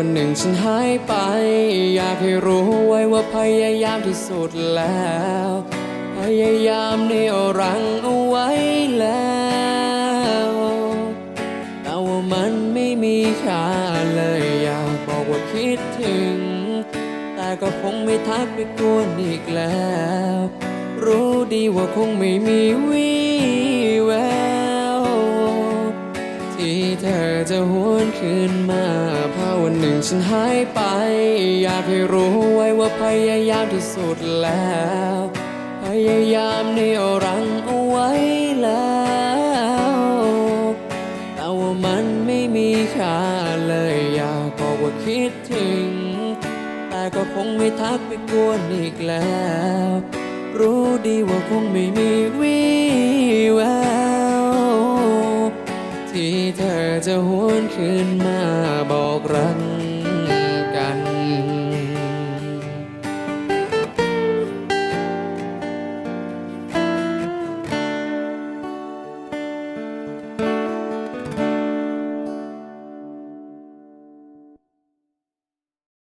วันหนึ่งฉันหายไป อยากให้รู้ไว้ว่าพยายามที่สุดแล้ว พยายามเนี่ยรังเอาไว้แล้วแต่ว่ามันไม่มีค่าเลยอยากบอกว่าคิดถึง แต่ก็คงไม่ทักไปกวนอีกแล้ว รู้ดีว่าคงไม่มีวี่ จะหวนคืนมาพาวันหนึ่งฉันหายไป อยากให้รู้ไว้ว่าพยายามที่สุดแล้ว พยายามนี่รังเอาไว้แล้วแต่ว่ามันไม่มีค่าเลยอยากบอกว่าคิดถึง แต่ก็คงไม่ทักไปกวนอีกแล้ว รู้ดีว่าคงไม่มี จะหวนคืนมาบอก